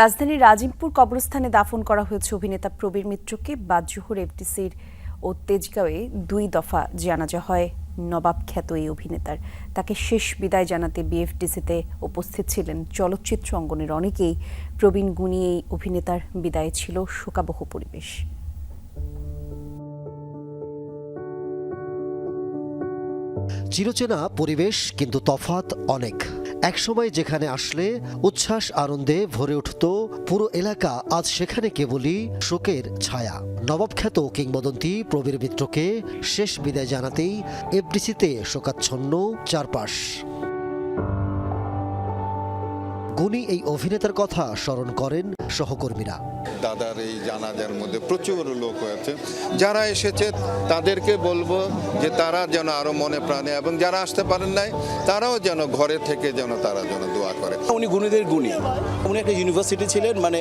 রাজধানীর রাজিমপুর কবরস্থানে দাফন করা হয়েছে অভিনেতা প্রবীর মিত্রকে। বাদজোহর এফটিসির ও তেজগাঁওয়ে দুই দফা জানাজা হয় নবাব খ্যাত এই অভিনেতার। তাকে শেষ বিদায় জানাতে বিএফটিসিতে উপস্থিত ছিলেন চলচ্চিত্র অঙ্গনের অনেকেই। প্রবীণ গুণী এই অভিনেতার বিদায় ছিল শোকাবহ পরিবেশ। চিরচেনা পরিবেশ, কিন্তু তফাত অনেক। একসময় যেখানে আসলে উচ্ছ্বাস আনন্দে ভরে উঠত পুরো এলাকা, আজ সেখানে কেবলই শোকের ছায়া। নবাবখ্যাত কিংবদন্তি প্রবীর মিত্রকে শেষ বিদায় জানাতেই এফডিসিতে শোকাচ্ছন্ন চারপাশ। গুণী এই অভিনেতার কথা স্মরণ করেন সহকর্মীরা। দাদার এই জানাজার মধ্যে প্রচুর লোক হয়েছে যারা এসেছে তাদেরকে বলব যে তারা যেন আরও মনে প্রাণে এবং যারা আসতে পারেন নাই তারাও যেন ঘরে থেকে যেন তারা যেন দোয়া করে। উনি গুণীদের গুণী। উনি একটা ইউনিভার্সিটি ছিলেন মানে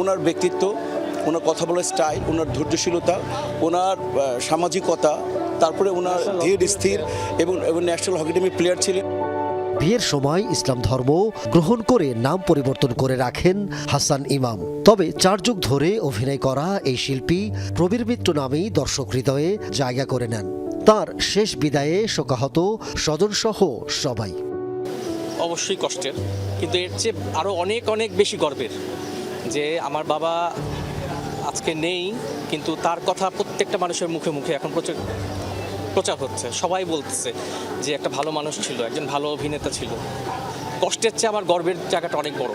ওনার ব্যক্তিত্ব ওনার কথা বলার স্টাইল ওনার ধৈর্যশীলতা ওনার সামাজিকতা তারপরে ওনার ধীর স্থির এবং এবং ন্যাশনাল হকি টিমের প্লেয়ার ছিলেন। বিয়ের সময় ইসলাম ধর্ম গ্রহণ করে নাম পরিবর্তন করে রাখেন হাসান ইমাম। তবে চার যুগ ধরে অভিনয় করা এই শিল্পী প্রবীর মিত্র নামেই দর্শক হৃদয়ে জায়গা করে নেন। তার শেষ বিদায়ে শোকাহত স্বজনসহ সবাই। অবশ্যই কষ্টের, কিন্তু এর চেয়ে আরও অনেক অনেক বেশি গর্বের যে আমার বাবা আজকে নেই, কিন্তু তার কথা প্রত্যেকটা মানুষের মুখে মুখে এখন প্রচুর প্রচার হচ্ছে সবাই বলতেছে যে একটা ভালো মানুষ ছিল একজন ভালো অভিনেতা ছিল। কষ্টের চেয়ে আমার গর্বের জায়গাটা অনেক বড়।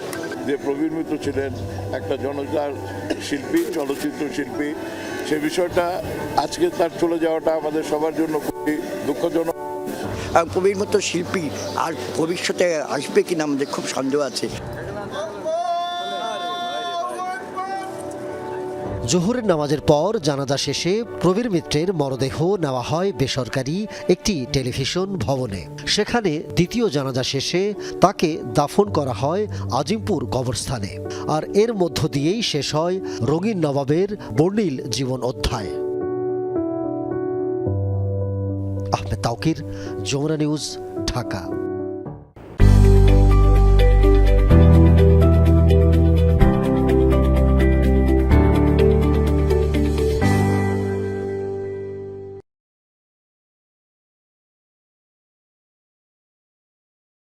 যে প্রবীর মিত্র ছিলেন একটা জনতার শিল্পী চলচ্চিত্র শিল্পী সে বিষয়টা আজকে তার চলে যাওয়াটা আমাদের সবার জন্য খুবই দুঃখজনক। আর কবির মতো শিল্পী আর ভবিষ্যতে আসবে কিনা আমাদের খুব সন্দেহ আছে। জোহরের নামাজের পর জানাজা শেষে প্রবীর মিত্রের মরদেহ নেওয়া হয় বেসরকারি একটি টেলিভিশন ভবনে। সেখানে দ্বিতীয় জানাজা শেষে তাকে দাফন করা হয় আজিমপুর কবরস্থানে। আর এর মধ্য দিয়েই শেষ হয় রঙিন নবাবের বর্ণিল জীবন অধ্যায়। আহমেদ তাওকির, যমুনা নিউজ, ঢাকা।